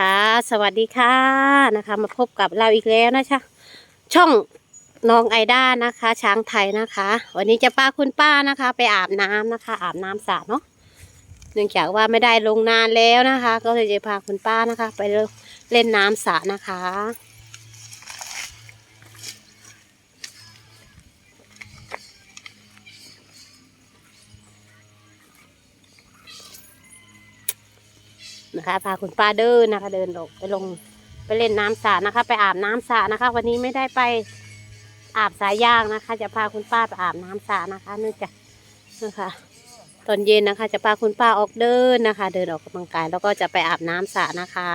นะคะ สวัสดีค่ะนะคะ มาพบกับเราอีกแล้วนะคะ ช่องน้องไอด้านะคะ ช้างไทยนะคะ วันนี้จะป้าคุณป้านะคะ ไปอาบน้ำนะคะ อาบน้ำสระเนาะเนื่องจากว่าไม่ได้ลงนานแล้วนะคะ ก็เลยจะพาคุณป้านะคะ ไปเล่นน้ำสระนะคะ นะคะพาคุณป้าเดินนะคะ เดินลงไปลงไปเล่นน้ำสระนะคะ ไปอาบน้ำสระนะคะ วันนี้ไม่ได้ไปอาบสายยางนะคะ จะพาคุณป้าไปอาบน้ำสระนะคะเนื่องจากนะคะตอนเย็นนะคะ จะพาคุณป้าออกเดินนะคะ เดินออกกำลังกายแล้วก็จะไปอาบน้ำสระนะคะ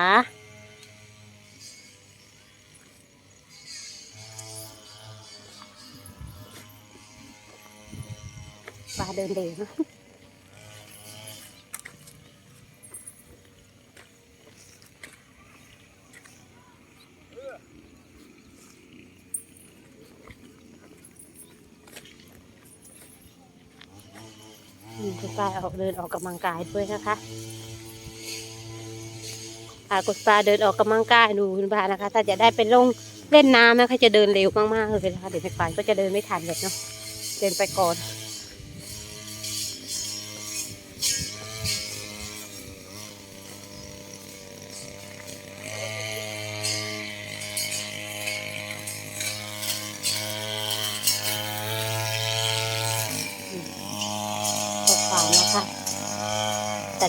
ป้าเดินเร็วน ออกเดินออกกำลังกายด้วยนะคะพาคุณป้าเดินออกกำลังกายดูคุณป้านะคะ ถ้าจะได้ไปลงเล่นน้ำนะคะจะเดินเร็วมากๆเลยนะคะเดี๋ยวไปก่อนก็จะเดินไม่ทันเลยเนาะเดินไปก่อน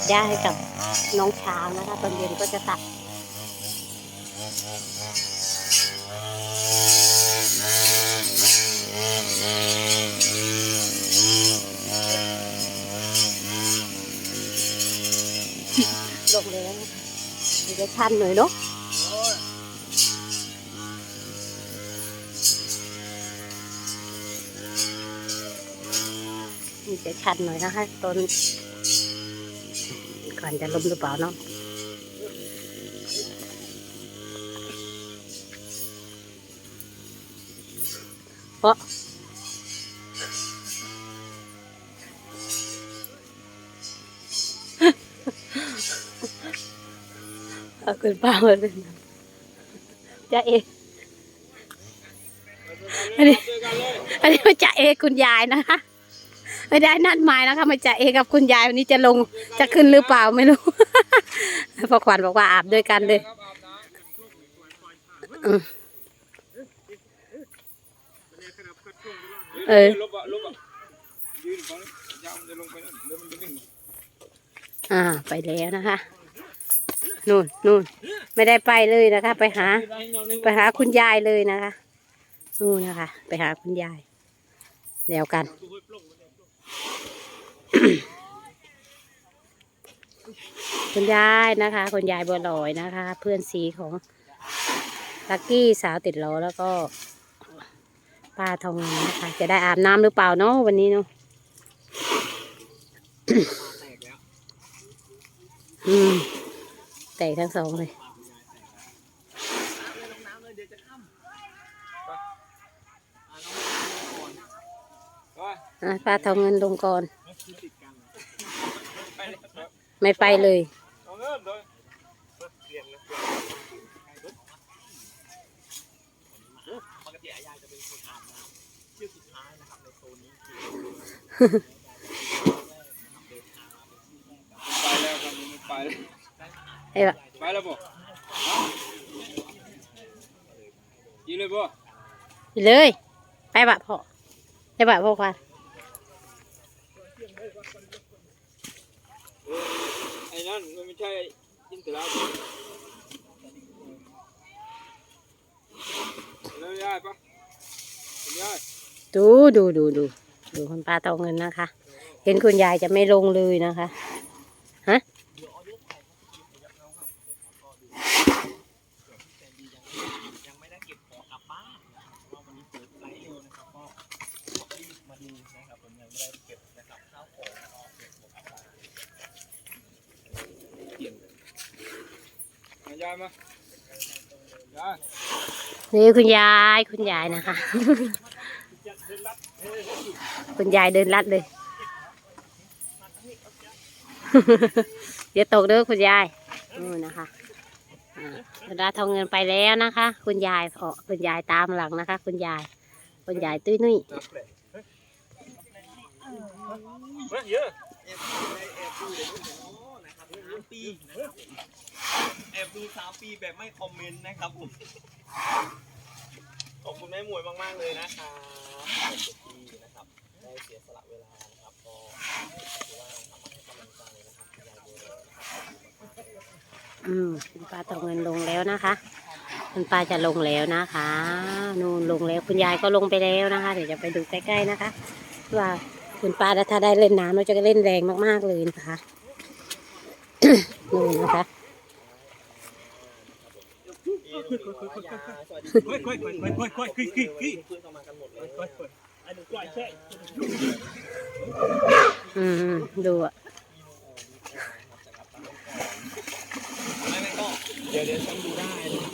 หญ้าให้กับน้องช้างนะคะ ตอนเย็นก็จะตัดลงแล้วนะคะเดี๋ยวจะชันหน่อยเนาะนี่จะชันหน่อยนะคะต้น ก่อนจะล้มหรือเปล่าเนาะเพราะเอาคุณป้ามาเป็นจ้าเออันนี้อันนี้มาจ่าเอคุณยายนะคะ ไม่ได้นัดหมายนะคะมาจ่าเอกับคุณยายวันนี้จะลงจะขึ้นหรือเปล่าไม่รู้พอขวัญบอกว่าอาบด้วยกันเลยอืมเออลบอะลบอะยืนฝั่งนี้ยาวมันจะลงไปนั่นเดี๋ยวมันจะวิ่งอ่าไปแล้วนะคะนู่นนู่นไม่ได้ไปเลยนะคะ ไปหา ไปหาคุณยายเลยนะคะนู่นนะคะ ไปหาคุณยายแล้วกัน คุณยายนะคะคุณยายบัวลอยนะคะ เพื่อนสีของลักกี้สาวติดล้อแล้วก็ป้าทองนนะคะ จะได้อาบน้ำหรือเปล่าเนาะวันนี้เนาะอืมแตกทั้งสองเลย ป้าทองเงินลงก่อน ไม่ไปเลยเอาเลยครับในโซนนี้คือไปแล้วไปแล้วไอ้บะไปแล้วบ่ยิงเลยบ่ไปเลย ไปบะพ่อไปบะพ่อควาน ไอ้นั่นมันไม่ใช่อินทราแล้วยายปะยายดูดูดูดูดูคุณป้าทองเงินนะคะ เห็นคุณยายจะไม่ลงเลยนะคะ ฮะ ยังไม่ได้เก็บของกลับบ้านนะครับเพราะว่าวันนี้เปิดไลฟ์เร็วนะครับก็รีบมาดูนะครับผมยังไม่ได้เก็บนะครับข้าวของก็เก็บของกลับบ้านเกี่ยงมา ยายมายายนี่คุณยายคุณยายนะคะ คุณยายเดินลัดเลย เดี๋ยวตกเด้อคุณยายนู่นนะคะอ่าคุณดาทองเงินไปแล้วนะคะ คุณยายออกคุณยายตามหลังนะคะ คุณยาย คุณยายตุ้ยนุ้ยจับเลยเฮ้ยเยอะ แอบดูสามปีแบบไม่คอมเมนต์นะครับผม ขอบคุณแม่หมวยมาก ๆ เลยนะครับขอบคุณที่นะครับ ได้เสียสละเวลานะครับก็ถือว่าทำมาให้กำลังใจนะครับยายบัวรอยนะครับขอบคุณมากๆเลยนะครับ อืมคุณป้าทองเงินลงแล้วนะคะ คุณป้าจะลงแล้วนะคะนู่นลงแล้วคุณยายก็ลงไปแล้วนะคะ เดี๋ยวจะไปดูใกล้ๆนะคะ ว่าคุณป้าถ้าได้เล่นน้ำเราจะเล่นแรงมากๆเลยนะคะ นู่นนะคะ พี่ลุงหนิงวรยาสวัสดีค่อยๆค่อยๆค่อยๆค่อยๆค่อยค่อนเข้ามากันหมดเลยอันนี้กล้วยแช่อืมดูอะไม่ไม่ก็เดี๋ยวเดี๋ยวฉันดูได้นะครับ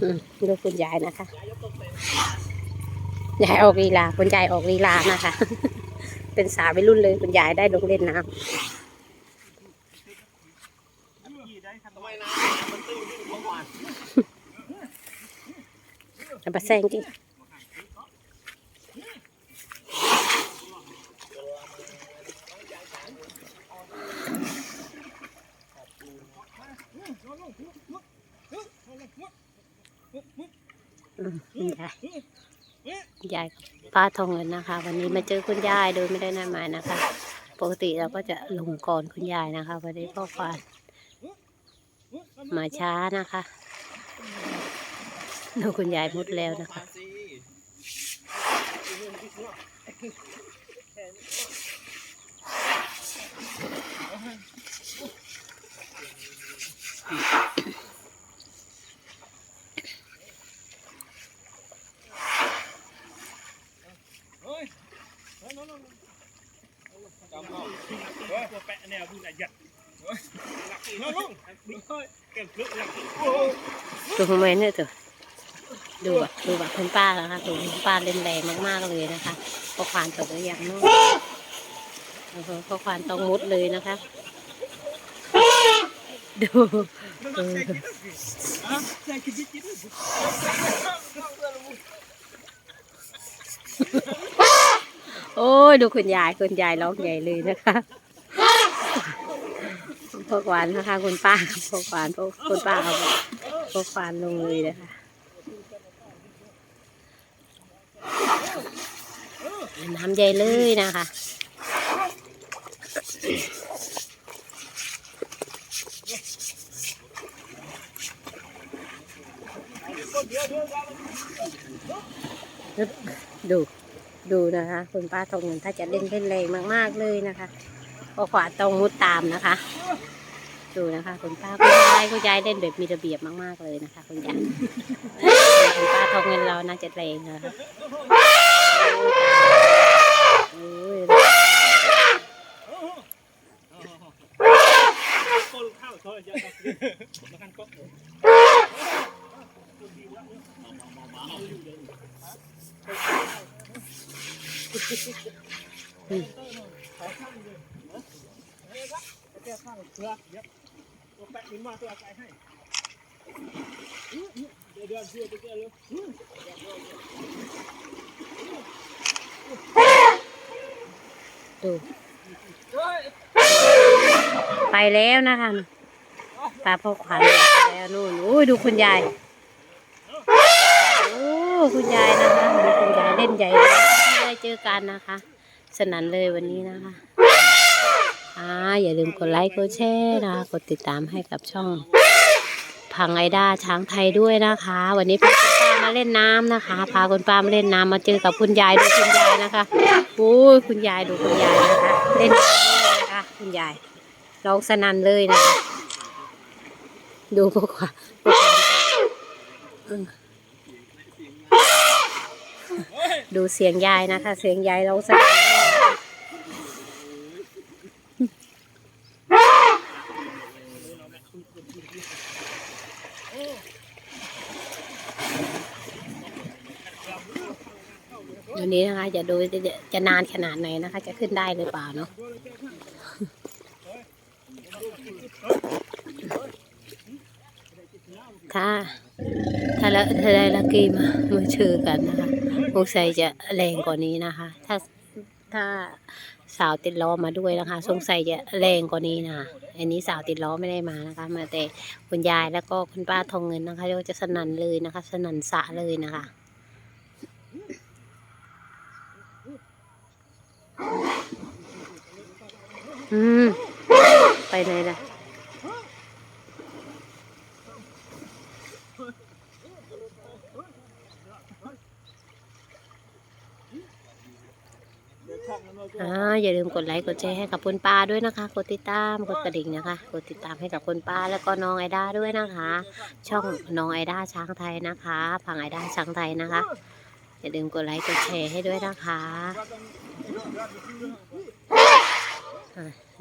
อืมดูคุณยายนะคะยายออกลีลาคุณยายออกลีลานะคะ เป็นสาววัยรุ่นเลยคุณยายได้ลงเล่นน้ำไมน้ำมันตื้นขึ้นเมื่อาไปแซงจริงอืมคุณยายคุณ ยายป้าทองเงินนะคะ วันนี้มาเจอคุณยายโดยไม่ได้นัดหมายนะคะ ปกติเราก็จะลงก่อนคุณยายนะคะ วันนี้ก็ควานมาช้านะคะดูคุณยายมุดแล้วนะคะมาสิ จำเอาเฮ้ย ตัวแปะแนวบุญอะหยัดน้องลงเก่งลึกหลักดูคอมเมนเนี่ยเถอะดูอะดูแบบคุณป้าแล้วค่ะดูคุณป้าเล่นแรงมากๆเลยนะคะพอควานตกหรือยังนู่นพอควานต้องมุดเลยนะคะ ดูเออ โอ้ยดูคุณยายคุณยายร้องใหญ่เลยนะคะ พอควานนะคะคุณป้าพอควานพอคุณป้าเอาพอควานลงเลยนะคะน้ำใหญ่เลยนะคะดูดูนะคะ คุณป้าทองเงินถ้าจะเล่นเล่นแรงมาก ๆ เลยนะคะก็ขวาต้องมุดตามนะคะ ดูนะคะคุณป้าคุณยายคุณยายเล่นแบบมีระเบียบมากๆเลยนะคะคุณยายคุณป้าทองเงินเราน่าจะแรงนะคะโอ้ย ก้นข้าวซอยยัดมากันก็ แก้ข้างเสือยับตัวแปะขึ้น มาตัวอาศัยให้เดี๋ยวเดี๋ยวเดี๋ยวเดี๋ยวเลยดูไปแล้วนะคะตาพ่อขวัญไปแล้วนู่นโอ้ยดูคุณยายโอ้คุณยายนะคะดูคุณยายเล่นใหญ่ไม่ได้เจอกันนะคะ สนันเลยวันนี้นะคะ อ่าอย่าลืมกดไลค์กดแชร์นะคะกดติดตามให้กับช่อง พังไอดาช้างไทยด้วยนะคะ วันนี้พาคุณป้ามาเล่นน้ำนะคะ พาคุณป้ามาเล่นน้ำมาเจอกับคุณยายดูคุณยายนะคะโอ้ยคุณยายดูคุณยายนะคะเล่นน้ำนะคะ คุณยายร้องสนั่นเลยนะคะ ดูพวกว่าดูเสียงยายนะคะ เสียงยายร้องสนั่นเลยนะคะ วันนี้นะคะ จะดูจะจะนานขนาดไหนนะคะ จะขึ้นได้หรือเปล่าเนาะถ้าถ้าละถ้าได้ลักกี้มามาเชื่อกันนะคะสงสัยจะแรงกว่านี้นะคะ ถ้าถ้าสาวติดล้อมาด้วยนะคะ สงสัยจะแรงกว่านี้นะอันนี้สาวติดล้อไม่ได้มานะคะ มาแต่คุณยายแล้วก็คุณป้าทองเงินนะคะก็จะสนั่นเลยนะคะ สนั่นสะเลยนะคะ อืม ไปไหนล่ะอ่าอย่าลืมกดไลค์กดแชร์ให้กับคุณป้าด้วยนะคะ กดติดตามกดกระดิ่งนะคะ กดติดตามให้กับคุณป้าแล้วก็น้องไอด้าด้วยนะคะ ช่องน้องไอด้าช้างไทยนะคะ พังไอด้าช้างไทยนะคะ อย่าลืมกดไลค์กดแชร์ให้ด้วยนะคะอะ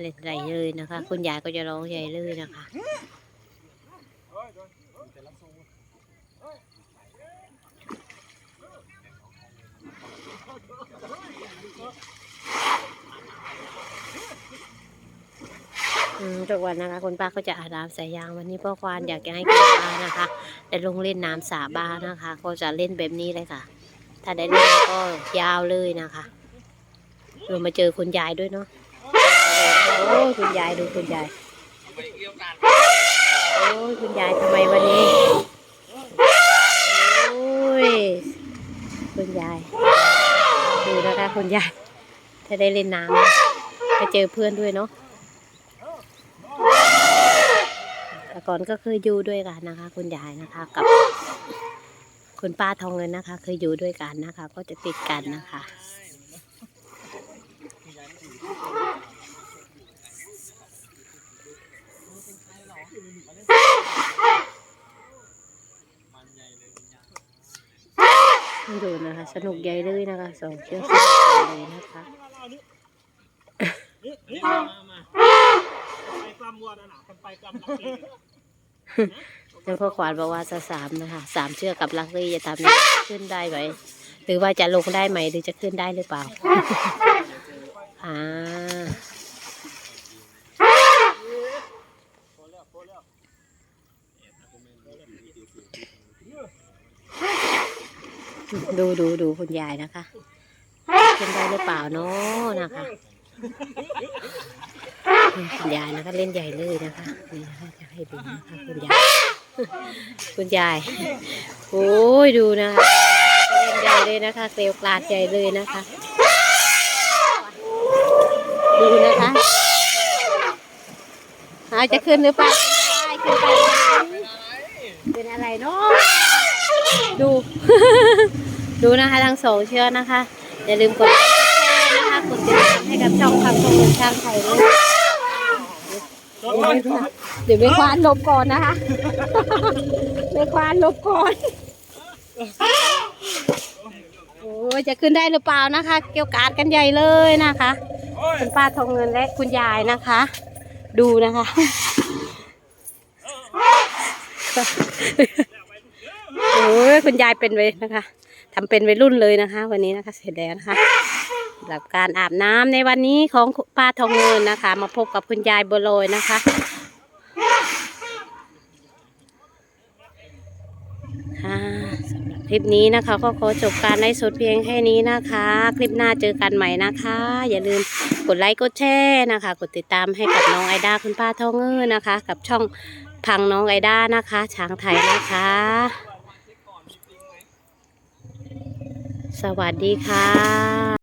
เล่นใหญ่เลยนะคะ คุณยายก็จะร้องใหญ่เลยนะคะทุกวันนะคะคุณป้าก็จะอาบน้ำสายยางวันนี้พ่อควานอยากจะให้คุณป้านะคะได้ลงเล่นน้ำสาบ้านะคะ ก็จะเล่นแบบนี้เลยค่ะ ถ้าได้เล่นก็ยาวเลยนะคะ เรวมาเจอคุณยายด้วยเนาะโอ้ยคุณยายดูคุณยายโอ้ยคุณยายทำไมวันนี้โอ้ยคุณยายดูนะคะคุณยายถ้าได้เล่นน้ำนะเจอเพื่อนด้วยเนาะแต่ก่อนก็เคยอยู่ด้วยกันนะคะ คุณยายนะคะกับคุณป้าทองเงินนะคะ เคยอยู่ด้วยกันนะคะ ก็จะติดกันนะคะ ดูนะคะ สนุกใหญ่เลยนะคะสองเชือกเลยนะคะนี่นี่มามาไปกล้ำวัวนะหนาควพ่อขวานบอกว่าจะสามนะคะสามเชือกกับลักลี่จะทำยังไงขึ้นได้ไหมหรือว่าจะลงได้ไหมหรือจะขึ้นได้หรือเปล่าอ่า ดูดูดูคุณยายนะคะขึ้นได้หรือเปล่าเนาะนะคะคุณยายนะคะเล่นใหญ่เลยนะคะนี่นะคะจะให้ดูนะคะคุณยายคุณยายโอ้ยดูนะคะเล่นใหญ่เลยนะคะเกลียวกลาดใหญ่เลยนะคะ ดูนะคะอาจะขึ้นหรือเปล่าขึ้นไปเป็นอะไรเนาะ ดู ดูนะคะทั้งสองเชือกนะคะ อย่าลืมกดไลค์กดแชร์นะคะกดติดตามให้กับช่องคำชมรมช่างไทยด้วยเดี๋ยวไม่ควานลบก่อนนะคะไม่ควานลบก่อนโอ้ยจะขึ้นได้หรือเปล่านะคะ เกี่ยวกาดกันใหญ่เลยนะคะคุณป้าทองเงินและคุณยายนะคะ ดูนะคะ โอ้ยคุณยายเป็นเวยนะคะทำเป็นวัยรุ่นเลยนะคะ วันนี้นะคะ เสร็จแล้วนะคะสำหรับการอาบน้ำในวันนี้ของป้าทองเงินนะคะ มาพบกับคุณยายบัวลอยนะคะค่ะสำหรับคลิปนี้นะคะ ก็ขอจบการไลฟ์สดเพียงแค่นี้นะคะ คลิปหน้าเจอกันใหม่นะคะ อย่าลืมกดไลค์กดแชร์นะคะ กดติดตามให้กับน้องไอดาคุณป้าทองเงอนะคะ กับช่องพังน้องไอด้านะคะ ช้างไทยนะคะ ส วัสดีค่ะ